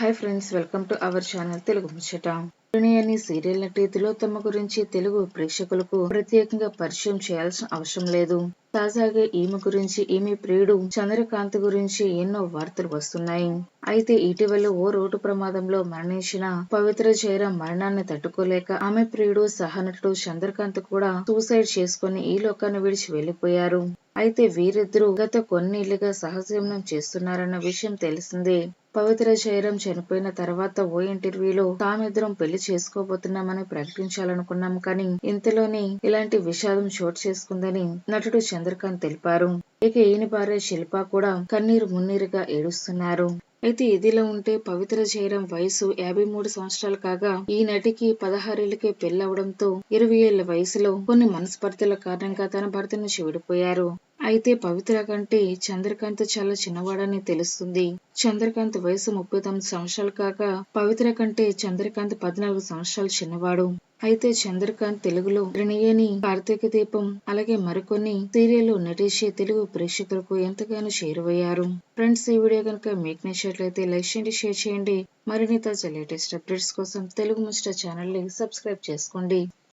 Hi friends welcome to our channel Telugu Muchata అని serial నటి తిలోత్తమ గురించి తెలుగు ప్రేక్షకులకు ప్రత్యేకంగా పరిచయం చేయాల్సిన అవసరం లేదు. తాజాగా ఈమె గురించి ఈమె ప్రియుడు చంద్రకాంత్ గురించి ఎన్నో వార్తలు వస్తున్నాయి. అయితే ఇటీవల ఓ రోడ్డు ప్రమాదంలో మరణించిన పవిత్ర జయరాం మరణాన్ని తట్టుకోలేక ఆమె ప్రియుడు సహనటుడు చంద్రకాంత్ కూడా సూసైడ్ చేసుకుని ఈ లోకాన్ని విడిచి వెళ్ళిపోయారు అయితే వీరిద్దరూ గత కొన్నేళ్ళుగా సహజీవనం చేస్తున్నారన్న విషయం తెలిసిందే. పవిత్ర జయరాం చనిపోయిన తర్వాత ఓ ఇంటర్వ్యూలో తామిద్దరం పెళ్ళి చేసుకోబోతున్నామని ప్రకటించాలనుకున్నాం కానీ ఇంతలోనే ఇలాంటి విషాదం చోటు చేసుకుందని నటుడు చంద్రకాంత్ తెలిపారు. ఇక ఈయన భార్య శిల్ప కూడా కన్నీరు మున్నీరుగా ఏడుస్తున్నారు. అయితే ఇదిలా ఉంటే పవిత్ర జయరాం వయసు యాభై మూడు సంవత్సరాలు కాగా ఈ నటికి పదహారేళ్ళకే పెళ్ళవడంతో ఇరవై ఏళ్ళ వయసులో కొన్ని మనస్పర్ధల కారణంగా తన భర్త నుంచి విడిపోయారు. అయితే పవిత్ర కంటే చంద్రకాంత్ చాలా చిన్నవాడని తెలుస్తుంది. చంద్రకాంత్ వయసు ముప్పై తొమ్మిది సంవత్సరాలు కాక పవిత్ర కంటే చంద్రకాంత్ పద్నాలుగు సంవత్సరాలు చిన్నవాడు. అయితే చంద్రకాంత్ తెలుగులో రిణియేని కార్తీక దీపం అలాగే మరికొన్ని సీరియల్లో నటించే తెలుగు ప్రేక్షకులకు ఎంతగానో చేరువయ్యారు. ఫ్రెండ్స్ ఈ వీడియో కనుక మీకు నచ్చినట్లయితే లైక్ చేయండి షేర్ చేయండి. మరిన్ని తాజా లేటెస్ట్ అప్డేట్స్ కోసం తెలుగు ముచ్చట ఛానల్ని సబ్స్క్రైబ్ చేసుకోండి.